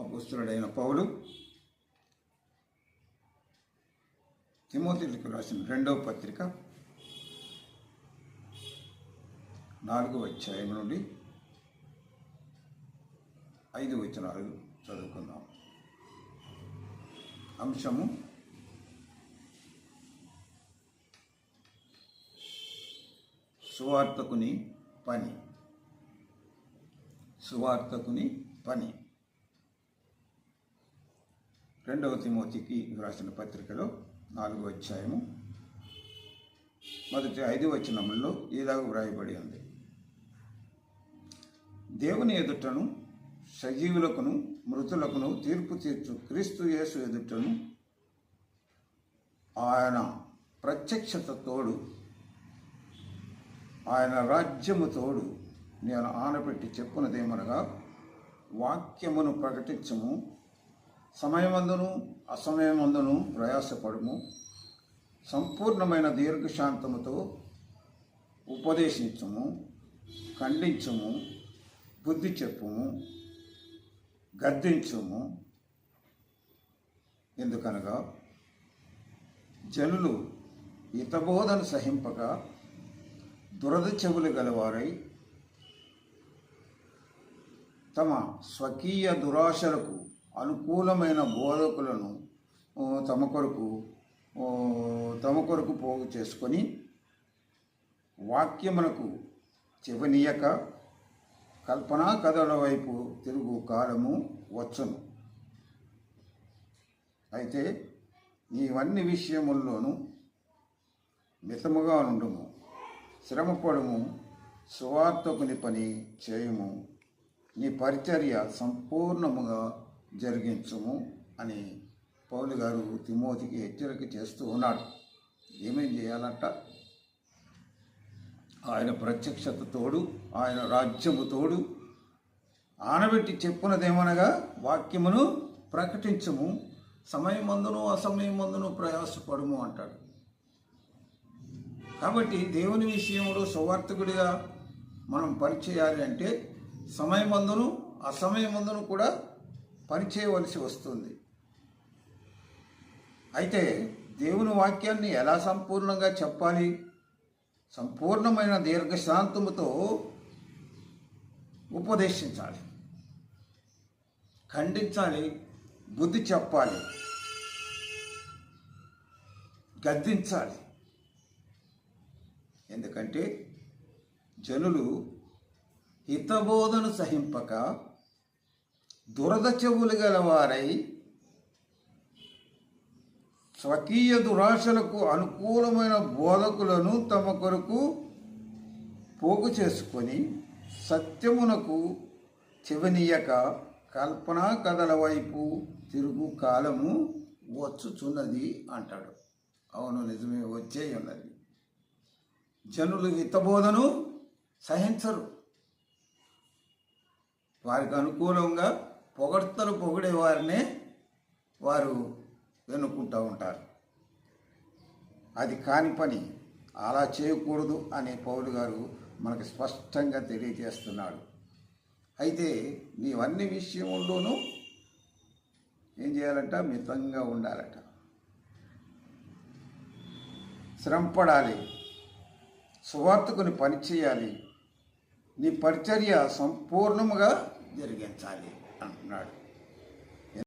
అపుస్తుడైన పౌలు తిమోతిలకు రాసిన రెండవ పత్రిక నాలుగవ అధ్యాయం నుండి ఐదు వచనాలు చదువుకుందాం. అంశము సువార్తకుని పని. సువార్తకుని పని. రెండవ తిమోతికి వ్రాసిన పత్రికలో నాలుగో అధ్యాయము మొదటి ఐదు వచనముల్లో ఇలాగ వ్రాయబడి ఉంది. దేవుని ఎదుటను సజీవులకును మృతులకును తీర్పు తీర్చు క్రీస్తు యేసు ఎదుటను ఆయన ప్రత్యక్షత తోడు ఆయన రాజ్యము తోడు నేను ఆనపెట్టి చెప్పునదేమనగా వాక్యమును ప్రకటించము సమయమందును అసమయమందును ప్రయాసపడము. సంపూర్ణమైన దీర్ఘశాంతముతో ఉపదేశించము ఖండించము బుద్ధి చెప్పుము గద్దించుము. ఎందుకనగా జనులు హితబోధను సహింపక దురద చెవులు గలవారై తమ స్వకీయ దురాశలకు అనుకూలమైన బోధకులను తమ కొరకు తమ కొరకు పోగు చేసుకొని వాక్యమునకు చెవనీయక కల్పనా కథల వైపు తిరుగు కాలము వచ్చును. అయితే ఇవన్నీ విషయముల్లోనూ మితముగా నుండుము శ్రమపడుము. సువార్తకుని పని చేయము. నీ పరిచర్య సంపూర్ణముగా జరిగించుము అని పౌలు గారు తిమోతికి హెచ్చరిక చేస్తూ ఉన్నాడు. ఏమేం చేయాలంట? ఆయన ప్రత్యక్షత తోడు ఆయన రాజ్యము తోడు ఆనబెట్టి చెప్పునదేమనగా వాక్యమును ప్రకటించము. సమయమందును అసమయమందును ప్రయాసపడము అంటాడు. కాబట్టి దేవుని విషయంలో సువార్థకుడిగా మనం పనిచేయాలి అంటే సమయమందును అసమయమందును కూడా పనిచేయవలసి వస్తుంది. అయితే దేవుని వాక్యాన్ని ఎలా సంపూర్ణంగా చెప్పాలి? సంపూర్ణమైన దీర్ఘశాంతముతో ఉపదేశించాలి. ఖండించాలి బుద్ధి చెప్పాలి గద్దించాలి. ఎందుకంటే జనులు హితబోధను సహింపక దురద చెవులు గలవారై స్వకీయ దురాశలకు అనుకూలమైన బోధకులను తమ కొరకు పోగు చేసుకొని సత్యమునకు చెవనీయక కల్పనా కథల వైపు తిరుగు కాలము వచ్చుచున్నది అంటాడు. అవును నిజమే వచ్చే ఉన్నది. జనులు హితబోధను సహించరు. వారికి అనుకూలంగా పొగడ్తలు పొగిడే వారినే వారు ఎన్నుకుంటూ ఉంటారు. అది కాని పని అలా చేయకూడదు అనే పౌలు గారు మనకు స్పష్టంగా తెలియజేస్తున్నాడు. అయితే నీవన్ని విషయంలోనూ ఏం చేయాలంట? మితంగా ఉండాలట. శ్రమపడాలి. సువార్తకుని పని చేయాలి. నీ పరిచర్య సంపూర్ణముగా జరిగించాలి. 那儿